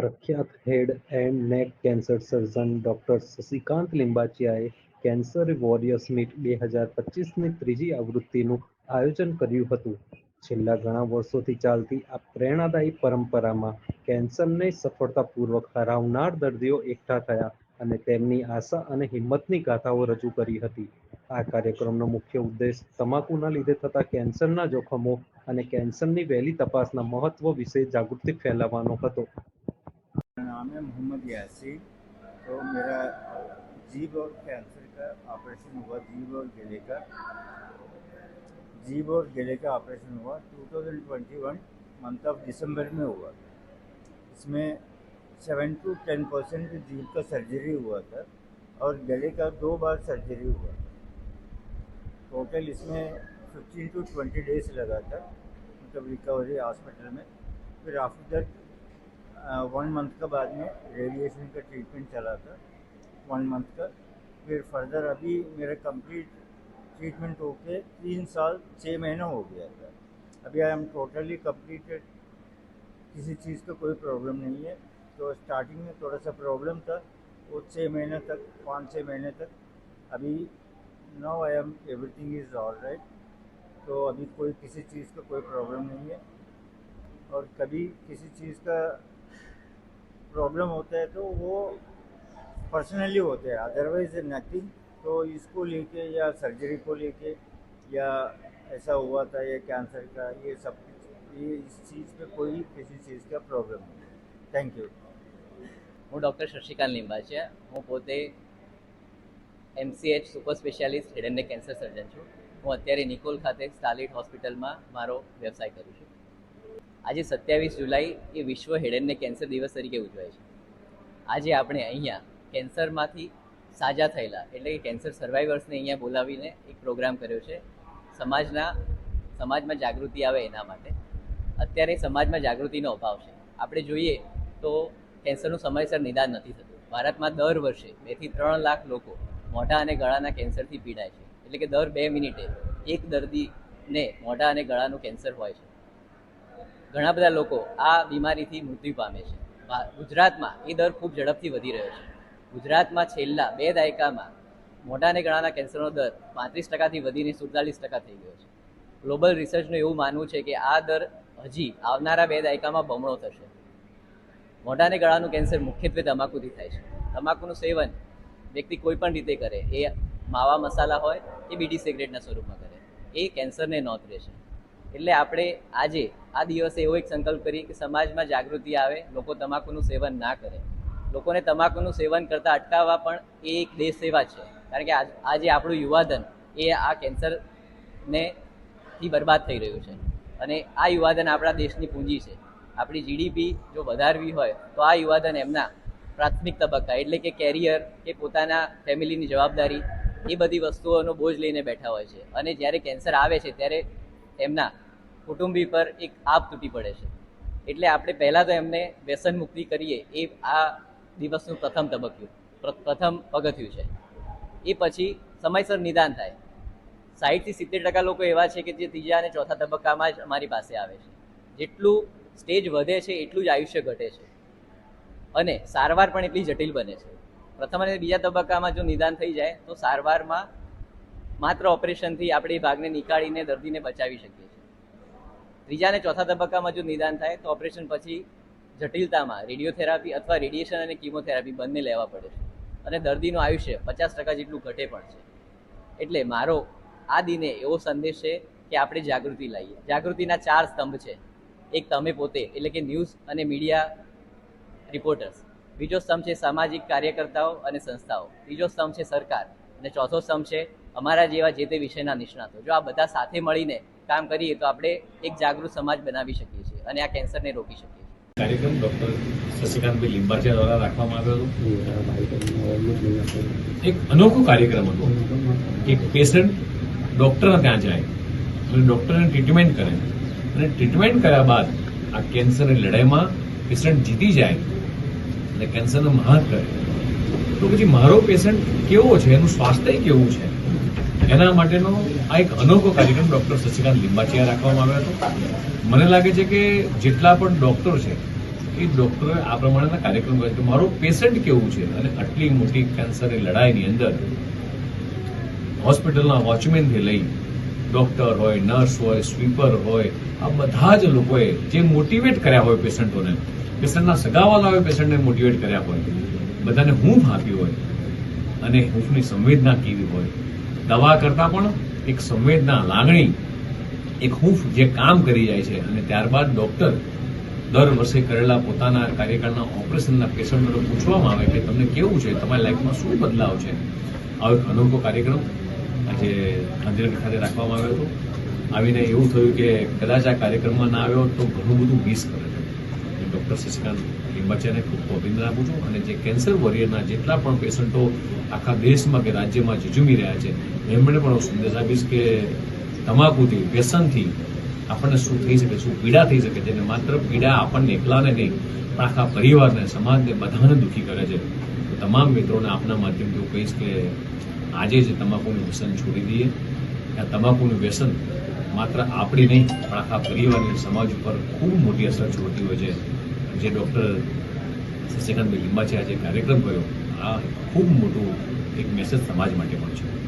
પ્રખ્યાત head and neck cancer surgeon doctor Shashikant લિંબાચિયાએ cancer warriors meet બે હજાર પચીસની ત્રીજી આવૃત્તિનું આયોજન કર્યું હતું. છેલ્લા ઘણા વર્ષોથી ચાલતી આ પ્રેરણાદાયી પરંપરામાં કેન્સરને સફળતાપૂર્વક હરાવનાર દર્દીઓ એકઠા થયા અને તેમની આશા અને હિંમતની ગાથાઓ રજૂ કરી હતી. આ કાર્યક્રમનો મુખ્ય ઉદ્દેશ તમાકુના લીધે થતા કેન્સરના જોખમો અને કેન્સરની વહેલી તપાસના મહત્વ વિશે જાગૃતિ ફેલાવવાનો હતો. मेरा नाम है मोहम्मद यासी तो मेरा जीभ और कैंसर का ऑपरेशन हुआ, जीभ और गले का। जीभ और गले का ऑपरेशन हुआ 2021 मंथ ऑफ़ दिसंबर में हुआ। इसमें सेवन टू टेन परसेंट जीभ का सर्जरी हुआ था और गले का दो बार सर्जरी हुआ। टोटल इसमें फिफ्टीन टू ट्वेंटी डेज़ लगा था मतलब रिकवरी हॉस्पिटल में। फिर आफ्टर दैट वन मंथ का बाद में रेडिएशन का ट्रीटमेंट चला था वन मंथ का। फिर फर्दर अभी मेरा कंप्लीट ट्रीटमेंट होके तीन साल छः महीना हो गया था। अभी आई एम टोटली कम्प्लीटेड किसी चीज़ का कोई प्रॉब्लम नहीं है। तो स्टार्टिंग में थोड़ा सा प्रॉब्लम था, वो छः महीने तक, पाँच छः महीने तक। अभी now I am everything is all right तो अभी कोई किसी चीज़ का कोई प्रॉब्लम नहीं है। और कभी किसी चीज़ का प्रॉब्लम होता है तो वो पर्सनली होते हैं अदरवाइज नथिंग तो इसको लेके या सर्जरी को लेके या ऐसा हुआ था या कैंसर का ये सब कुछ ये इस चीज़ पे कोई किसी चीज़ का प्रॉब्लम नहीं थैंक यू હું ડૉક્ટર શશિકાંત લિંબાચિયા હું પોતે MCH super specialist head and cancer surgeon છું હું અત્યારે નિકોલ ખાતે સ્ટાલિટ હોસ્પિટલમાં મારો વ્યવસાય કરું છું આજે સત્યાવીસ જુલાઈ એ વિશ્વ હેડ કેન્સર દિવસ તરીકે ઉજવાય છે. આજે આપણે અહીંયા કેન્સરમાંથી સાજા થયેલા, એટલે કે કેન્સર સર્વાઈવર્સને અહીંયા બોલાવીને એક પ્રોગ્રામ કર્યો છે. સમાજના, સમાજમાં જાગૃતિ આવે એના માટે. અત્યારે સમાજમાં જાગૃતિનો અભાવ છે. આપણે જોઈએ તો કેન્સરનું સમયસર નિદાન નથી થતું. ભારતમાં દર વર્ષે બેથી ત્રણ લાખ લોકો મોઢા અને ગળાના કેન્સરથી પીડાય છે. એટલે કે દર બે મિનિટે એક દર્દીને મોઢા અને ગળાનું કેન્સર હોય છે. ઘણા બધા લોકો આ બીમારીથી મૃત્યુ પામે છે. ગુજરાતમાં એ દર ખૂબ ઝડપથી વધી રહ્યો છે. ગુજરાતમાં છેલ્લા બે દાયકામાં મોઢા અને ગળાના કેન્સરનો દર પાંત્રીસ ટકાથી વધીને સુડતાલીસ ટકા થઈ ગયો છે. ગ્લોબલ રિસર્ચનું એવું માનવું છે કે આ દર હજી આવનારા બે દાયકામાં બમણો થશે. મોઢા અને ગળાનું કેન્સર મુખ્યત્વે તમાકુથી થાય છે. તમાકુનું સેવન વ્યક્તિ કોઈ પણ રીતે કરે, એ માવા મસાલા હોય કે બીડી સિગરેટના સ્વરૂપમાં કરે, એ કેન્સરને નોંધ રહેશે એટલે આપણે આજે આ દિવસે એવો એક સંકલ્પ કરીએ કે સમાજમાં જાગૃતિ આવે, લોકો તમાકુનું સેવન ના કરે. લોકોને તમાકુનું સેવન કરતાં અટકાવવા પણ એ એક દેશ સેવા છે. કારણ કે આજ- આપણું યુવાધન એ આ કેન્સરને થી બરબાદ થઈ રહ્યું છે. અને આ યુવાધન આપણા દેશની પૂંજી છે. આપણી જીડીપી જો વધારવી હોય તો આ યુવાધન એમના પ્રાથમિક તબક્કા, એટલે કે કેરિયર કે પોતાના ફેમિલીની જવાબદારી એ બધી વસ્તુઓનો બોજ લઈને બેઠા હોય છે. અને જ્યારે કેન્સર આવે છે, ત્યારે એમના કુટુંબી પર એક આપ તૂટી પડે છે. એટલે આપણે પહેલાં તો એમને વ્યસન મુક્તિ કરીએ એ આ દિવસનું પ્રથમ તબક્કું પ્રથમ પગથિયું છે. એ પછી સમયસર નિદાન થાય. સાહીઠથી સિત્તેર ટકા લોકો એવા છે કે જે ત્રીજા અને ચોથા તબક્કામાં જ અમારી પાસે આવે છે. જેટલું સ્ટેજ વધે છે, એટલું જ આયુષ્ય ઘટે છે. અને સારવાર પણ એટલી જટિલ બને છે. પ્રથમ અને બીજા તબક્કામાં જો નિદાન થઈ જાય, તો સારવારમાં માત્ર ઓપરેશનથી આપણે ભાગને નીકાળીને દર્દીને બચાવી શકીએ છીએ. ત્રીજા અને ચોથા તબક્કામાં જો નિદાન થાય તો ઓપરેશન પછી જટિલતામાં રેડિયોથેરાપી અથવા રેડિયેશન અને કીમોથેરાપી બંને લેવા પડે છે. અને દર્દીનું આયુષ્ય પચાસ ટકા જેટલું ઘટે પણ છે. એટલે મારો આ દિને એવો સંદેશ છે કે આપણે જાગૃતિ લાવીએ. જાગૃતિના ચાર સ્તંભ છે. એક તમે પોતે, એટલે કે ન્યૂઝ અને મીડિયા રિપોર્ટર્સ. બીજો સ્તંભ છે સામાજિક કાર્યકર્તાઓ અને સંસ્થાઓ. ત્રીજો સ્તંભ છે સરકાર. અને ચોથો સ્તંભ છે અમારા જેવા જે તે વિષયના નિષ્ણાતો જો આ બધા સાથે મળીને કામ કરીએ તો આપણે એક જાગૃત સમાજ બનાવી શકીએ છીએ અને આ કેન્સરને રોકી શકીએ છીએ. કાર્યક્રમ ડોક્ટર શશિકાંતભાઈ લિંબાચિયા દ્વારા રાખવામાં આવ્યો એક અનોખો કાર્યક્રમ હતો. એક પેશન્ટ ડૉક્ટર ત્યાં જાય અને ડોક્ટરને ટ્રીટમેન્ટ કરે. અને ટ્રીટમેન્ટ કર્યા બાદ આ કેન્સરની લડાઈમાં પેશન્ટ જીતી જાય અને કેન્સરનો મહાત કરે. તો પછી મારો પેશન્ટ કેવો છે? એનું સ્વાસ્થ્ય કેવું છે? એના માટેનો આ એક અનોખો કાર્યક્રમ ડૉક્ટર શશિકાંત લિંબાચિયા રાખવામાં આવ્યો હતો. મને લાગે છે કે જેટલા પણ ડૉક્ટર છે, એ ડૉક્ટરોએ આ પ્રમાણેના કાર્યક્રમ કર્યા. કે મારો પેશન્ટ કેવું છે? અને આટલી મોટી કેન્સરની લડાઈની અંદર હોસ્પિટલના વોચમેનથી લઈ ડૉક્ટર હોય નર્સ હોય સ્વીપર હોય, આ બધા જ લોકોએ જે મોટિવેટ કર્યા હોય પેશન્ટોને, પેશન્ટના સગાવાલાઓએ પેશન્ટને મોટિવેટ કર્યા હોય, બધાને હૂંફ આપી હોય, અને હૂંફની સંવેદના કેવી હોય દવા કરતાં પણ એક સંવેદના, લાગણી, એક હૂંફ જે કામ કરી જાય છે. અને ત્યારબાદ ડૉક્ટર દર વર્ષે કરેલા પોતાના કાર્યકાળના ઓપરેશનના પેશન્ટોને પૂછવામાં આવે કે તમને કેવું છે? તમારી લાઈફમાં શું બદલાવ છે? આવો એક અનોખો કાર્યક્રમ આજે ગાંધીનગર ખાતે રાખવામાં આવ્યો હતો. આવીને એવું થયું કે કદાચ આ કાર્યક્રમમાં ના આવ્યો તો ઘણું બધું મિસ કરે. છે ડૉક્ટર શશિકાંત લિંબાચિયાને ખૂબ ખૂબ અભિનંદન આપું છું અને જે કેન્સર વોરિયરના જેટલા પણ પેશન્ટો આખા દેશમાં કે રાજ્યમાં ઝઝૂમી રહ્યા છે એમણે પણ હું સંદેશ આપીશ કે તમાકુથી, વ્યસનથી આપણને શું થઈ શકે, શું પીડા થઈ શકે છે માત્ર પીડા આપણને એકલાને નહીં, પણ આખા પરિવારને, સમાજને બધાને દુઃખી કરે છે. તમામ મિત્રોને આપના માધ્યમથી હું કહીશ કે આજે જ તમાકુનું વ્યસન છોડી દઈએ. આ તમાકુનું વ્યસન માત્ર આપણી નહીં, પણ આખા પરિવારની, સમાજ ઉપર ખૂબ મોટી અસર છોડતી હોય છે. જે ડૉક્ટર શશિકાંતભાઈ લિંબાચિયા જે કાર્યક્રમ કર્યો. આ ખૂબ મોટું એક મેસેજ સમાજ માટે પણ છે.